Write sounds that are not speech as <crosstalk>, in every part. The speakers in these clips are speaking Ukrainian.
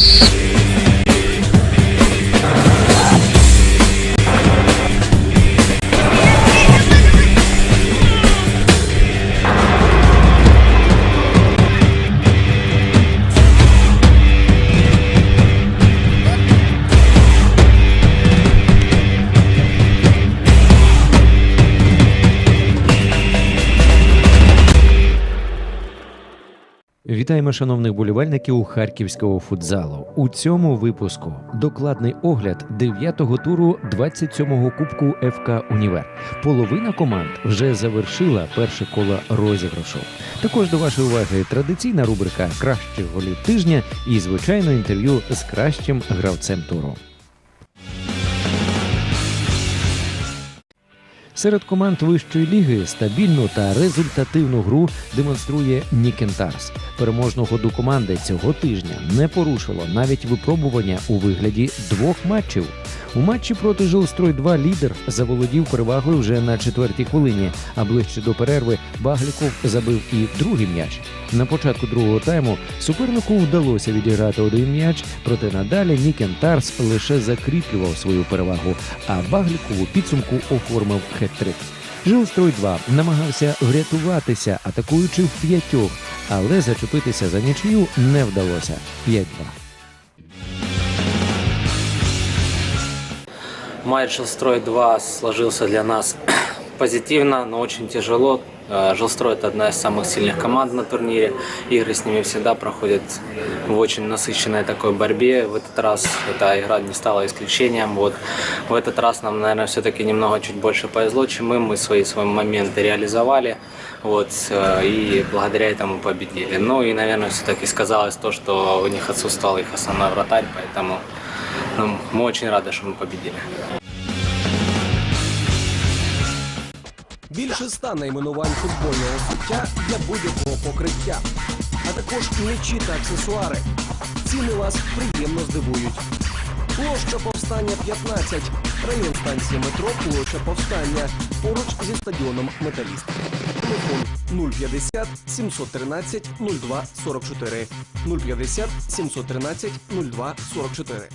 Shit. Вітаємо шановних болівальників харківського футзалу. У цьому випуску докладний огляд 9-го туру 27-го кубку ФК Універ. Половина команд вже завершила перше коло розіграшу. Також до вашої уваги традиційна рубрика Кращих голів тижня і звичайно інтерв'ю з кращим гравцем туру. Серед команд вищої ліги стабільну та результативну гру демонструє Нікентарс. Переможну ходу команди цього тижня не порушило навіть випробування у вигляді двох матчів. У матчі проти Жилстрой 2 лідер заволодів перевагою вже на четвертій хвилині, а ближче до перерви Багліков забив і другий м'яч. На початку другого тайму супернику вдалося відіграти один м'яч, проте надалі Нікентарс лише закріплював свою перевагу, а Багліков у підсумку оформив хет-трик. Жилстрой 2 намагався врятуватися, атакуючи в п'ятьох, але зачепитися за нічию не вдалося. 5-2. Матч Жилстрой 2 сложился для нас <clears throat> позитивно, но очень тяжело. Э, Жилстрой это одна из самых сильных команд на турнире. Игры с ними всегда проходят в очень насыщенной такой борьбе. В этот раз эта игра не стала исключением. Вот. В этот раз нам, наверное, все-таки немного чуть больше повезло, чем им. Мы свои, свои моменты реализовали. Вот, э, и благодаря этому победили. Ну и, наверное, все-таки сказалось то, что у них отсутствовал их основной вратарь, поэтому ну, мы очень рады, что мы победили. Більше ста найменувань футбольного взуття для будь-якого покриття, а також м'ячі та аксесуари. Ціни вас приємно здивують. Площа повстання 15, район станції метро, площа повстання, поруч зі стадіоном Металіст. Телефон 050 713 02 44 050 713 02 44.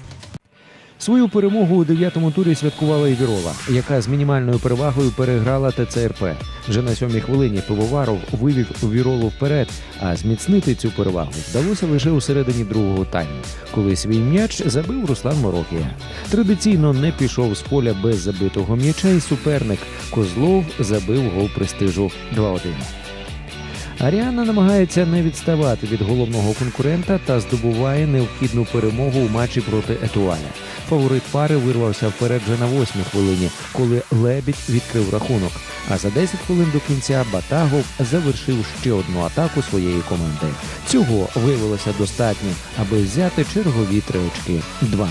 Свою перемогу у дев'ятому турі святкувала і Вірола, яка з мінімальною перевагою переграла ТЦРП. Вже на сьомій хвилині Пивоваров вивів Віролу вперед, а зміцнити цю перевагу вдалося лише у середині другого тайму, коли свій м'яч забив Руслан Морокія. Традиційно не пішов з поля без забитого м'яча, і суперник Козлов забив гол престижу 2-1. Аріана намагається не відставати від головного конкурента та здобуває необхідну перемогу у матчі проти Етуаля. Фаворит пари вирвався вперед вже на восьмій хвилині, коли Лебідь відкрив рахунок. А за 10 хвилин до кінця Батагов завершив ще одну атаку своєї команди. Цього виявилося достатньо, аби взяти чергові три очки 2-0.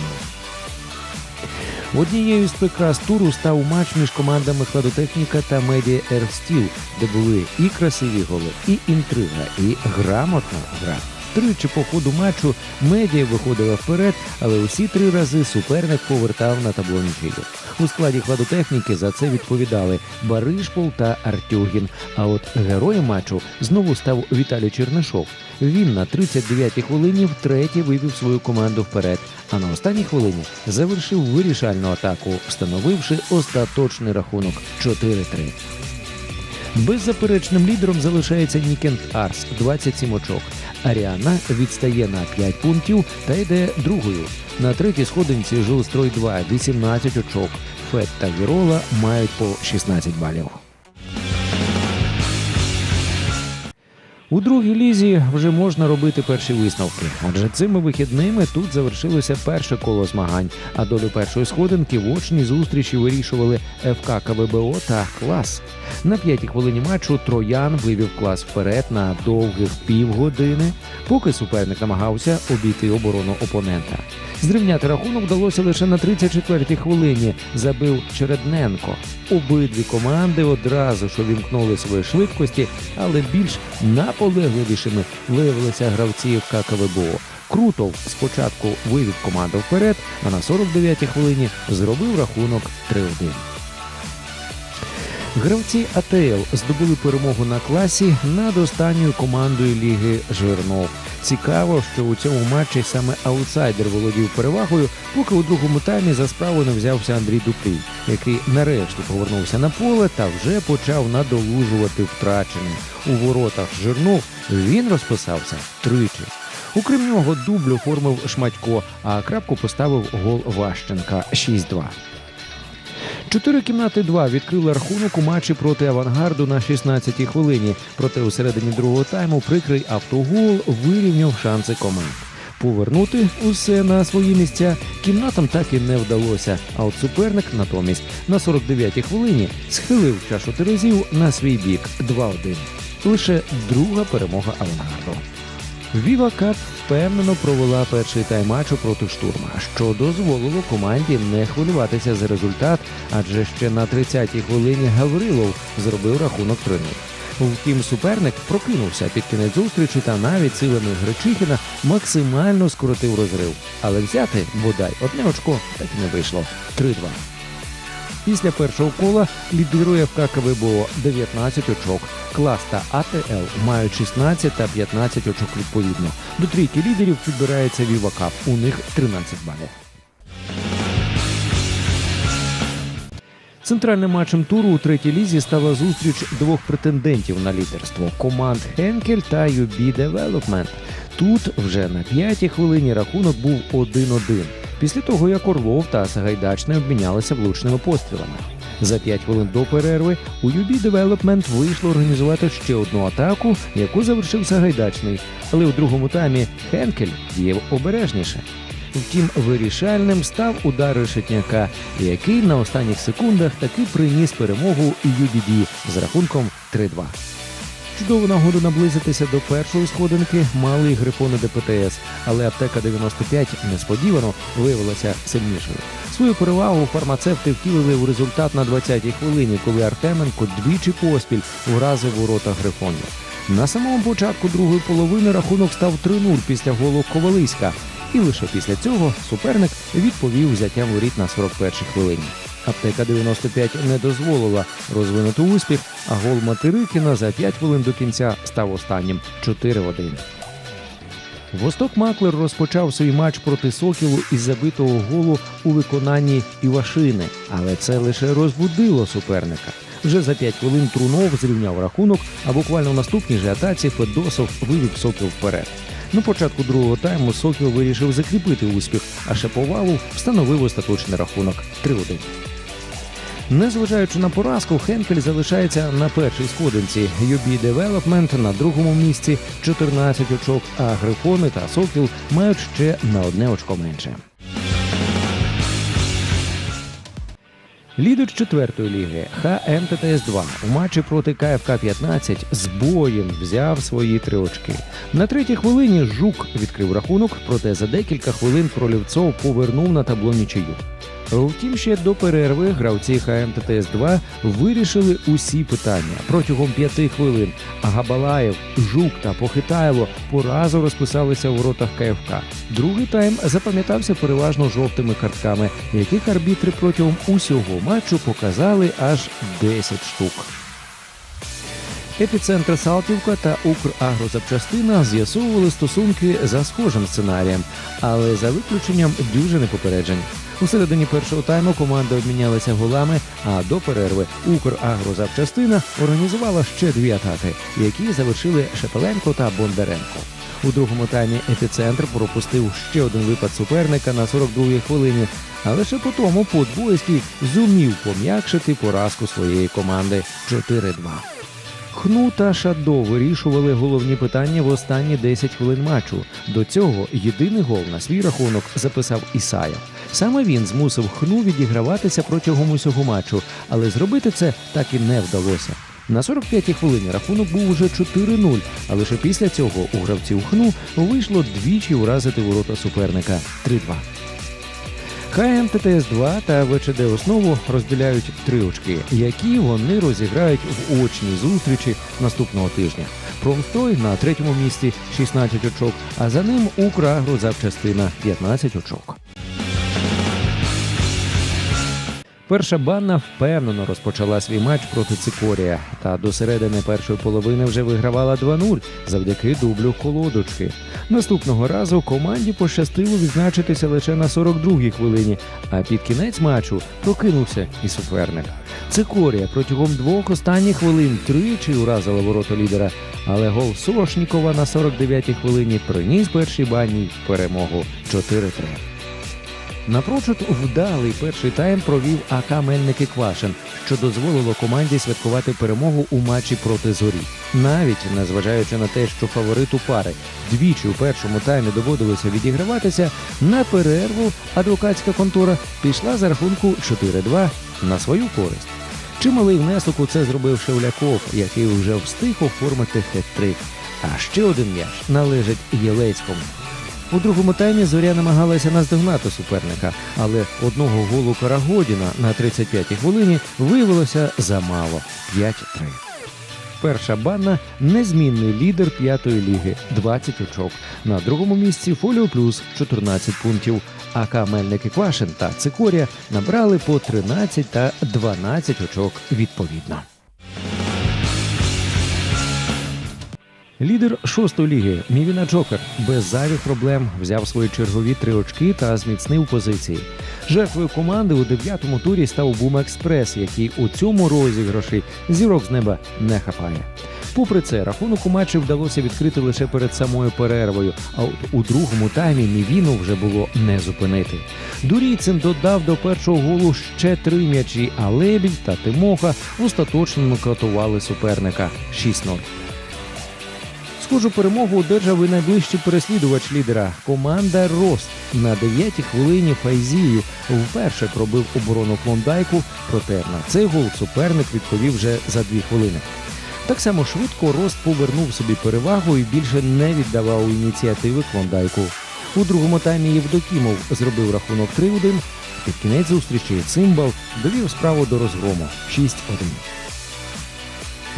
Однією з прикрас туру став матч між командами Хладотехніка та Медіа Ерстіл, де були і красиві голи, і інтрига, і грамотна гра. Тричі по ходу матчу медіа виходила вперед, але усі три рази суперник повертав на табло нічию. У складі хладотехніки за це відповідали Баришпол та Артюгін. А от героєм матчу знову став Віталій Чернишов. Він на 39-й хвилині втретє вивів свою команду вперед, а на останній хвилині завершив вирішальну атаку, встановивши остаточний рахунок 4-3. Беззаперечним лідером залишається Нікент Арс 27 очок. Аріана відстає на 5 пунктів та йде другою. На третій сходинці Жилстрой 2 18 очок. Фет та Вірола мають по 16 балів. У другій лізі вже можна робити перші висновки, адже цими вихідними тут завершилося перше коло змагань. А долю першої сходинки в очній зустрічі вирішували ФК КВБО та клас. На п'ятій хвилині матчу Троян вивів клас вперед на довгих півгодини, поки суперник намагався обійти оборону опонента. Зрівняти рахунок вдалося лише на 34-й хвилині. Забив Чередненко. Обидві команди одразу ж увімкнули свої швидкості, але більш наполегливішими виявилися гравці ФК КВБО. Крутов спочатку вивів команду вперед, а на 49-й хвилині зробив рахунок 3-1. Гравці АТЛ здобули перемогу на класі над останньою командою ліги Жирнов. Цікаво, що у цьому матчі саме аутсайдер володів перевагою, поки у другому таймі за справу не взявся Андрій Дупрій, який нарешті повернувся на поле та вже почав надолужувати втрачене. У воротах жирнув він розписався тричі. Окрім нього, дубль оформив Шматько, а крапку поставив гол Ващенка 6-2. Чотири кімнати 2 відкрили рахунок у матчі проти авангарду на 16-й хвилині. Проте у середині другого тайму прикрий автогол вирівняв шанси команд. Повернути усе на свої місця кімнатам так і не вдалося. А от суперник натомість на 49-й хвилині схилив чашу терезів на свій бік 2-1. Лише друга перемога авангарду. Віва Кап впевнено провела перший тайм матчу проти штурма, що дозволило команді не хвилюватися за результат, адже ще на 30-й хвилині Гаврилов зробив рахунок 3 Втім, суперник прокинувся під кінець зустрічі та навіть силами Гречихіна максимально скоротив розрив. Але взяти бодай одне очко так і не вийшло 3-2. Після першого кола лідирує ФК КВБО 19 очок. Клас та АТЛ мають 16 та 15 очок відповідно. До трійки лідерів підбирається Кап. У них 13 балів. Центральним матчем туру у третій лізі стала зустріч двох претендентів на лідерство команд Хенкель та Юбі Девелопмент. Тут вже на п'ятій хвилині рахунок був 1-1. Після того, як Орлов та Сагайдачний обмінялися влучними пострілами. За 5 хвилин до перерви у UB Development вийшло організувати ще одну атаку, яку завершив Сагайдачний. Але у другому таймі Хенкель діяв обережніше. Втім, вирішальним став удар решетняка, який на останніх секундах таки приніс перемогу UBD з рахунком 3-2. Чудову нагоду наблизитися до першої сходинки мали грифони ДПТС, але аптека 95 несподівано виявилася сильнішою. Свою перевагу фармацевти втілили у результат на 20-й хвилині, коли Артеменко двічі поспіль вразив ворота грифонів. На самому початку другої половини рахунок став 3-0 після голу Ковалиська. І лише після цього суперник відповів взяттям воріт на 41-й хвилині. Аптека 95 не дозволила розвинути успіх, а гол Материкіна за 5 хвилин до кінця став останнім 4-1. Восток Маклер розпочав свій матч проти Сокілу із забитого голу у виконанні Івашини, але це лише розбудило суперника. Вже за 5 хвилин Трунов зрівняв рахунок, а буквально в наступній же атаці Федосов вивів Сокіл вперед. На початку другого тайму Сокіл вирішив закріпити успіх, а Шаповалов встановив остаточний рахунок 3-1. Незважаючи на поразку, Хенкель залишається на першій сходинці. UB Development на другому місці 14 очок, а Грифони та Сокіл мають ще на одне очко менше. Лідер четвертої ліги ХМТТС 2 у матчі проти КФК 15 з боєм взяв свої три очки. На третій хвилині Жук відкрив рахунок, проте за декілька хвилин Пролівцов повернув на табло нічию. Втім, ще до перерви гравці ХМТТС 2 вирішили усі питання протягом п'яти хвилин. А Габалаєв, Жук та Похитайло по разу розписалися в воротах КФК. Другий тайм запам'ятався переважно жовтими картками, яких арбітри протягом усього матчу показали аж 10 штук. Епіцентр Салтівка та Украгрозапчастина з'ясовували стосунки за схожим сценарієм, але за виключенням дюжини попереджень. У середині першого тайму команди обмінялися голами, а до перерви Украгрозапчастина організувала ще дві атаки, які завершили Шепеленко та Бондаренко. У другому таймі епіцентр пропустив ще один випад суперника на 42-й хвилині, а лише по тому Подбойський зумів пом'якшити поразку своєї команди 4-2. Хну та Шадо вирішували головні питання в останні 10 хвилин матчу. До цього єдиний гол на свій рахунок записав Ісая. Саме він змусив хну відіграватися протягом усього матчу, але зробити це так і не вдалося. На 45-й хвилині рахунок був уже 4-0, а лише після цього у гравців хну вийшло двічі уразити ворота суперника 3-2. ХМ ТТС-2 та ВЧД основу розділяють три очки, які вони розіграють в очній зустрічі наступного тижня. Промстрой на третьому місці 16 очок, а за ним Украгрозапчастина 15 очок. Перша банна впевнено розпочала свій матч проти Цикорія, та до середини першої половини вже вигравала 2-0 завдяки дублю колодочки. Наступного разу команді пощастило відзначитися лише на 42-й хвилині, а під кінець матчу прокинувся і суперник. Цикорія протягом двох останніх хвилин тричі уразила ворота лідера, але гол Сошнікова на 49-й хвилині приніс першій бані перемогу 4-3. Напрочуд вдалий перший тайм провів АК Мельники Квашин, що дозволило команді святкувати перемогу у матчі проти зорі. Навіть незважаючи на те, що фавориту пари двічі у першому таймі доводилося відіграватися, на перерву адвокатська контора пішла за рахунку 4-2 на свою користь. Чималий внесок у це зробив Шевляков, який вже встиг оформити хет-трик. А ще один м'яч належить Єлецькому. У другому таймі зоря намагалася наздогнати суперника, але одного голу Карагодіна на 35-й хвилині виявилося замало 5-3. Перша банна незмінний лідер п'ятої ліги 20 очок. На другому місці Фоліо Плюс 14 пунктів. АК Мельник Квашин та Цикорія набрали по 13 та 12 очок відповідно. Лідер шостої ліги Мівіна Джокер без зайвих проблем взяв свої чергові три очки та зміцнив позиції. Жертвою команди у дев'ятому турі став Бум Експрес, який у цьому розіграші зірок з неба не хапає. Попри це, рахунок у матчі вдалося відкрити лише перед самою перервою. А от у другому таймі Мівіну вже було не зупинити. Дурійцин додав до першого голу ще три м'ячі, а Лебідь та Тимоха остаточно нокаутували суперника 6-0. Схожу перемогу одержав і найближчий переслідувач лідера команда Рост на 9-й хвилині Файзії вперше пробив оборону Клондайку, проте на цей гол суперник відповів вже за дві хвилини. Так само швидко Рост повернув собі перевагу і більше не віддавав ініціативи Клондайку. У другому таймі Євдокімов зробив рахунок 3-1. Під кінець зустрічі Цимбал довів справу до розгрому 6-1.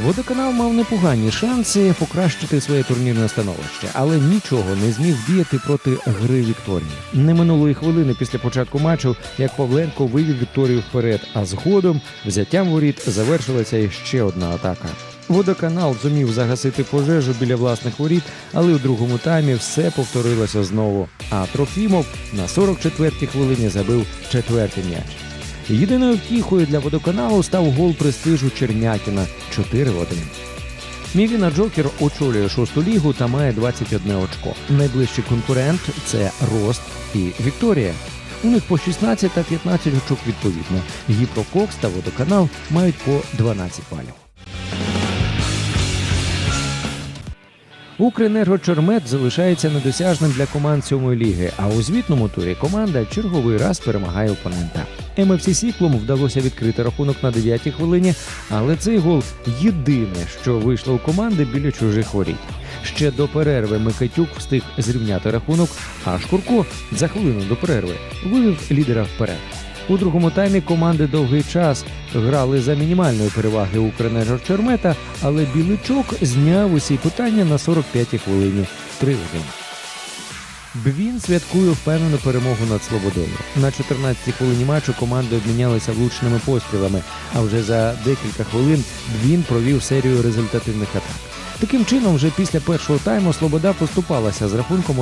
Водоканал мав непогані шанси покращити своє турнірне становище, але нічого не зміг діяти проти гри Вікторії. Не минулої хвилини після початку матчу, як Павленко вивів Вікторію вперед, а згодом взяттям воріт завершилася іще одна атака. Водоканал зумів загасити пожежу біля власних воріт, але у другому таймі все повторилося знову. А Трофімов на 44-й хвилині забив четвертий м'яч. Єдиною втіхою для водоканалу став гол престижу Чернякіна 4 в 1. Мівіна Джокер очолює шосту лігу та має 21 очко. Найближчий конкурент це Рост і Вікторія. У них по 16 та 15 очок відповідно. Гіпрококс та водоканал мають по 12 балів. Укренергочормет залишається недосяжним для команд сьомої ліги, а у звітному турі команда черговий раз перемагає опонента. МФС Сіклом вдалося відкрити рахунок на 9-й хвилині, але цей гол єдине, що вийшло у команди біля чужих воріт. Ще до перерви Микитюк встиг зрівняти рахунок, а Шкурко за хвилину до перерви вивів лідера вперед. У другому таймі команди довгий час грали за мінімальної переваги Укренержочермета, але Біличок зняв усі питання на 45-й хвилині 3-1. Бвін святкує впевнену перемогу над Слободою. На 14-й хвилині матчу команди обмінялися влучними пострілами, а вже за декілька хвилин Бвін провів серію результативних атак. Таким чином, вже після першого тайму Слобода поступалася з рахунком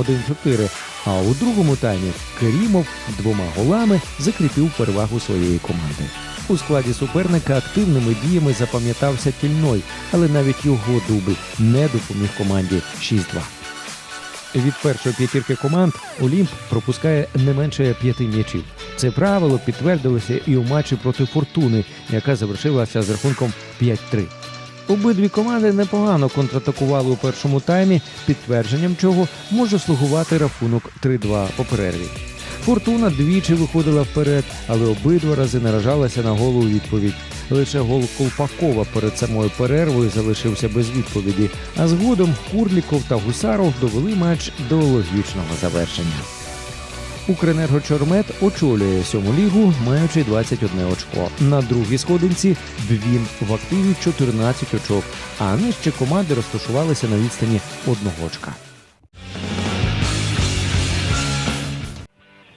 1-4, а у другому таймі Керімов двома голами закріпив перевагу своєї команди. У складі суперника активними діями запам'ятався Тільной, але навіть його дубль не допоміг команді 6-2. Від першої п'ятірки команд Олімп пропускає не менше п'яти м'ячів. Це правило підтвердилося і у матчі проти Фортуни, яка завершилася з рахунком 5-3. Обидві команди непогано контратакували у першому таймі, підтвердженням чого може слугувати рахунок 3-2 по перерві. Фортуна двічі виходила вперед, але обидва рази наражалася на голу у відповідь. Лише гол Колпакова перед самою перервою залишився без відповіді, а згодом Курліков та Гусаров довели матч до логічного завершення. Укренергочормет очолює сьому лігу, маючи 21 очко. На другій сходинці Двін в активі 14 очок, а нижче команди розташувалися на відстані одного очка.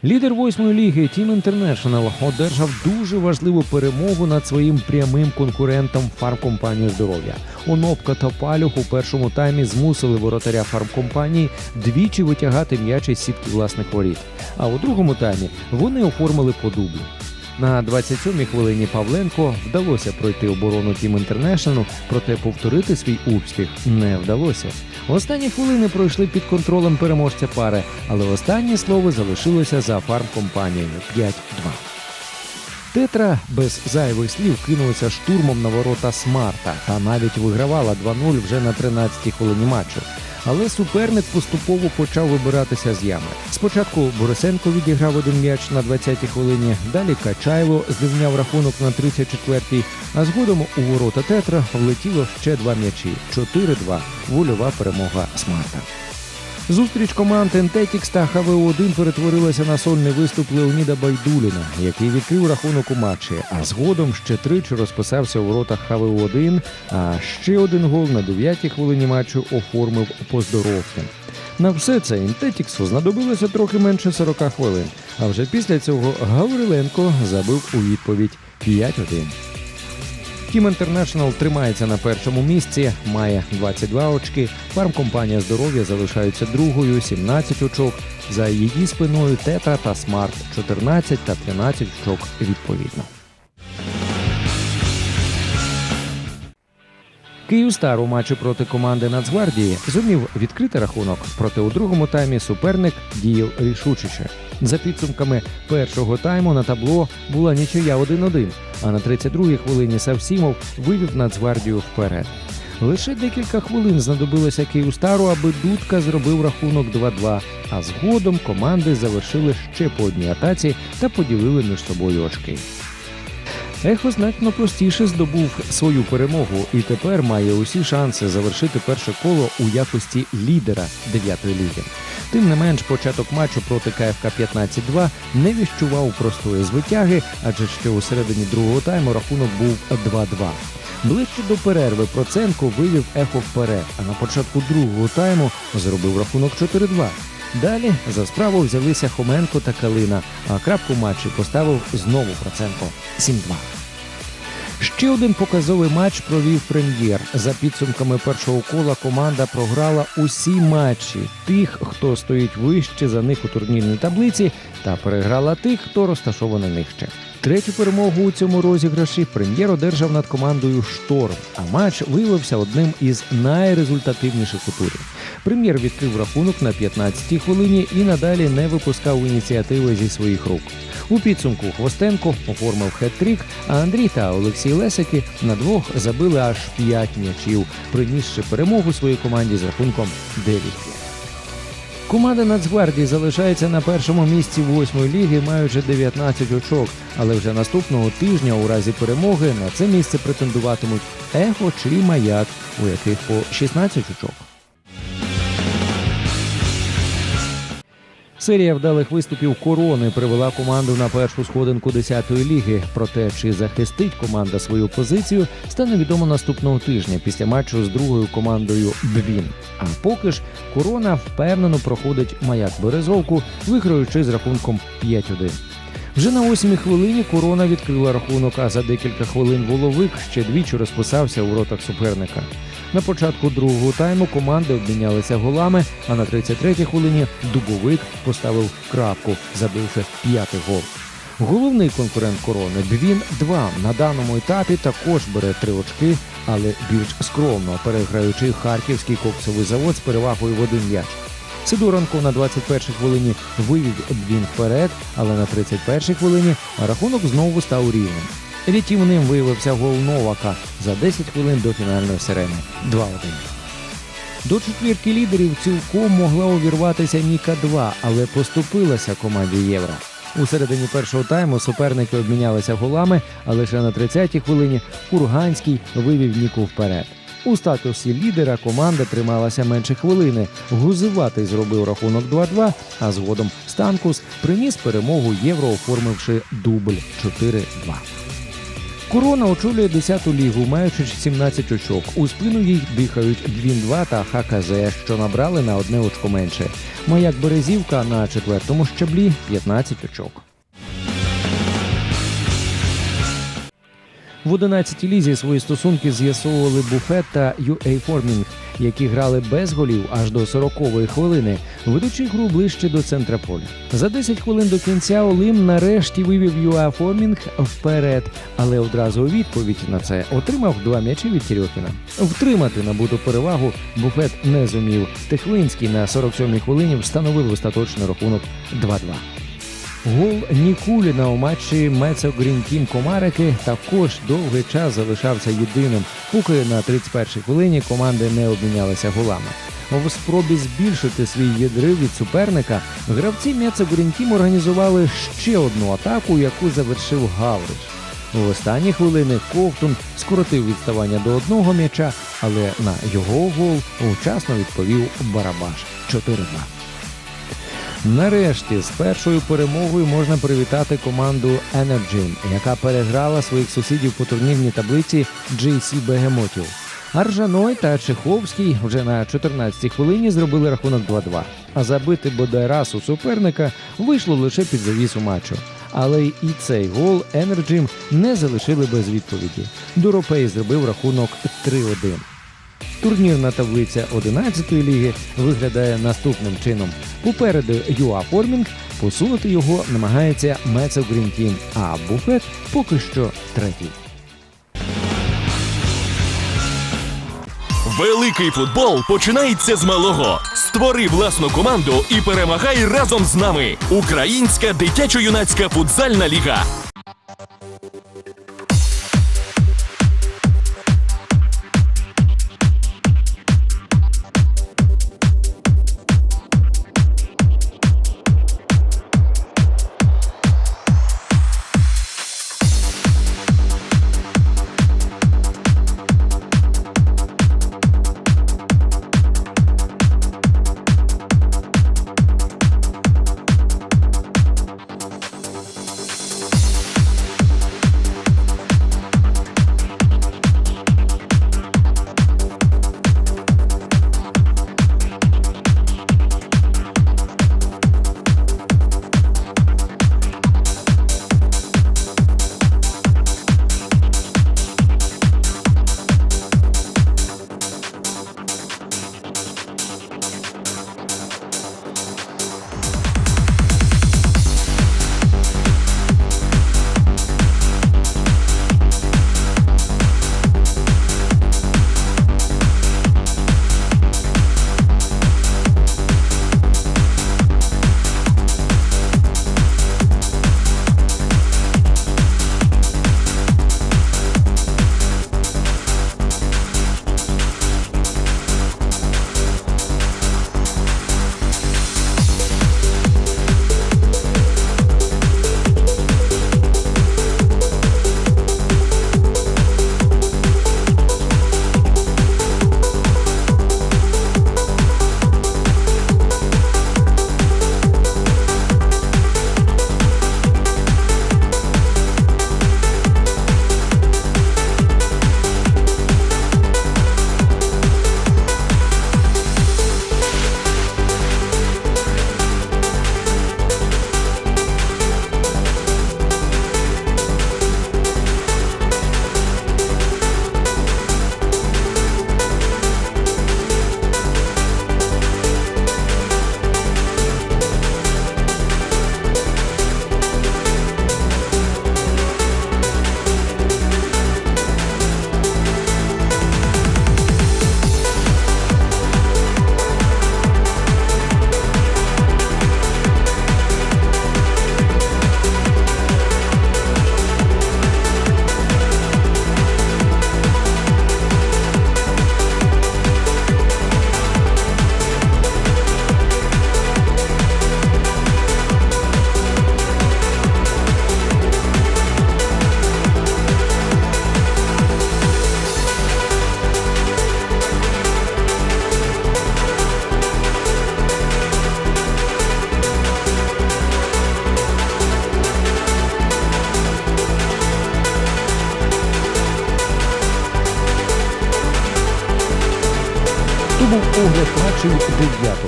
Лідер восьмої ліги Team International одержав дуже важливу перемогу над своїм прямим конкурентом фармкомпанії здоров'я. Онопка та Палюх у першому таймі змусили воротаря фармкомпанії двічі витягати м'яч із сітки власних воріт. А у другому таймі вони оформили по дублю. На 27-й хвилині Павленко вдалося пройти оборону Team International, проте повторити свій успіх не вдалося. Останні хвилини пройшли під контролем переможця пари, але останнє слово залишилося за фармкомпанією 5-2. Тетра без зайвих слів кинулася штурмом на ворота Смарта та навіть вигравала 2-0 вже на 13-й хвилині матчу. Але суперник поступово почав вибиратися з ями. Спочатку Борисенко відіграв один м'яч на 20-й хвилині, далі Качайло зрівняв рахунок на 34-й, а згодом у ворота Тетра влетіло ще два м'ячі 4-2. Вольова перемога Смарта. Зустріч команд Ентетікс та ХВО-1 перетворилася на сольний виступ Леоніда Байдуліна, який відкрив рахунок у матчі, а згодом ще тричі розписався у воротах ХВО-1, а ще один гол на 9-й хвилині матчу оформив Поздоровкін. На все це Інтетіксу знадобилося трохи менше 40 хвилин, а вже після цього Гавриленко забив у відповідь 5-1. Team International тримається на першому місці, має 22 очки. Фармкомпанія здоров'я залишаються другою, 17 очок. За її спиною Тетра та Смарт 14 та 13 очок відповідно. Київстар у матчі проти команди Нацгвардії зумів відкрити рахунок, проте у другому таймі суперник діяв рішучіше. За підсумками першого тайму на табло була нічия 1-1, а на 32-й хвилині Савсімов вивів Нацгвардію вперед. Лише декілька хвилин знадобилося Київстару, аби Дудка зробив рахунок 2-2, а згодом команди завершили ще по одній атаці та поділили між собою очки. Ехо значно простіше здобув свою перемогу і тепер має усі шанси завершити перше коло у якості лідера дев'ятої ліги. Тим не менш, початок матчу проти КФК 15-2 не віщував простої звитяги, адже ще у середині другого тайму рахунок був 2-2. Ближче до перерви Проценко вивів ехо вперед, а на початку другого тайму зробив рахунок 4-2. Далі за справу взялися Хоменко та Калина, а крапку матчі поставив знову Проценко 7-2. Ще один показовий матч провів прем'єр. За підсумками першого кола команда програла усі матчі тих, хто стоїть вище за них у турнірній таблиці, та переграла тих, хто розташований нижче. Третю перемогу у цьому розіграші прем'єр одержав над командою Шторм, а матч виявився одним із найрезультативніших у турі. Прем'єр відкрив рахунок на 15-й хвилині і надалі не випускав ініціативи зі своїх рук. У підсумку Хвостенко оформив хет-трік, а Андрій та Олексій Лесики на двох забили аж 5 м'ячів, принісши перемогу своїй команді з рахунком 9-5. Команда Нацгвардії залишається на першому місці восьмої ліги, маючи 19 очок. Але вже наступного тижня, у разі перемоги, на це місце претендуватимуть Ехо чи Маяк, у яких по 16 очок. Серія вдалих виступів корони привела команду на першу сходинку 10-ї ліги. Проте чи захистить команда свою позицію, стане відомо наступного тижня після матчу з другою командою Бвін. А поки ж корона впевнено проходить маяк Березовку, виграючи з рахунком 5-1. Вже на восьмій хвилині корона відкрила рахунок, а за декілька хвилин воловик ще двічі розписався у воротах суперника. На початку другого тайму команди обмінялися голами, а на 33-й хвилині дубовик поставив крапку, забивши п'ятий гол. Головний конкурент корони Бвін 2 на даному етапі також бере три очки, але більш скромно переграючи харківський коксовий завод з перевагою в один м'яч. Сидоренко на 21-й хвилині вивів Бвін вперед, але на 31-й хвилині рахунок знову став рівним. Рятівним виявився гол Новака за 10 хвилин до фінальної сирени 2-1. До четвірки лідерів цілком могла увірватися Ніка 2, але поступилася команді Євро. У середині першого тайму суперники обмінялися голами, а лише на 30-й хвилині Курганський вивів Ніку вперед. У статусі лідера команда трималася менше хвилини. Гузиватий зробив рахунок 2-2, а згодом Станкус приніс перемогу євро, оформивши дубль 4-2. Корона очолює 10-ту лігу, маючи 17 очок. У спину їй дихають Двін-2 та ХКЗ, що набрали на одне очко менше. Маяк Березівка на четвертому щаблі 15 очок. В 11-й лізі свої стосунки з'ясовували Буфет та UA Формінг, які грали без голів аж до 40-ї хвилини, ведучи гру ближче до центра поля. За 10 хвилин до кінця Олим нарешті вивів UA Формінг вперед, але одразу у відповідь на це отримав два м'ячі від Тірьохіна. Втримати набуту перевагу Буфет не зумів. Техвинський на 47-й хвилині встановив остаточний рахунок 2-2. Гол Нікуліна у матчі Мецо Грін Тім Комарики також довгий час залишався єдиним, поки на 31-й хвилині команди не обмінялися голами. В спробі збільшити свій відрив від суперника гравці Мецо Грін Тім організували ще одну атаку, яку завершив Гавриш. В останні хвилини Ковтун скоротив відставання до одного м'яча, але на його гол вчасно відповів Барабаш 4-2. Нарешті з першою перемогою можна привітати команду Energy, яка переграла своїх сусідів по турнірній таблиці GC Бегемотів. Аржаной та Чеховський вже на 14-й хвилині зробили рахунок 2-2. А забити бодай раз у суперника вийшло лише під завісу матчу. Але і цей гол Енерджім не залишили без відповіді. Доропей зробив рахунок 3-1. Турнірна таблиця 11-ї ліги виглядає наступним чином. Попереду ЮА Формінг посунути його намагається Мецо Грін Тім, а Буфет поки що третій. Великий футбол починається з малого. Створи власну команду і перемагай разом з нами. Українська дитячо-юнацька футзальна ліга.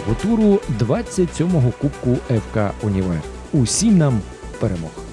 9-го туру 27-го кубку ФК Універ. Усім нам перемог!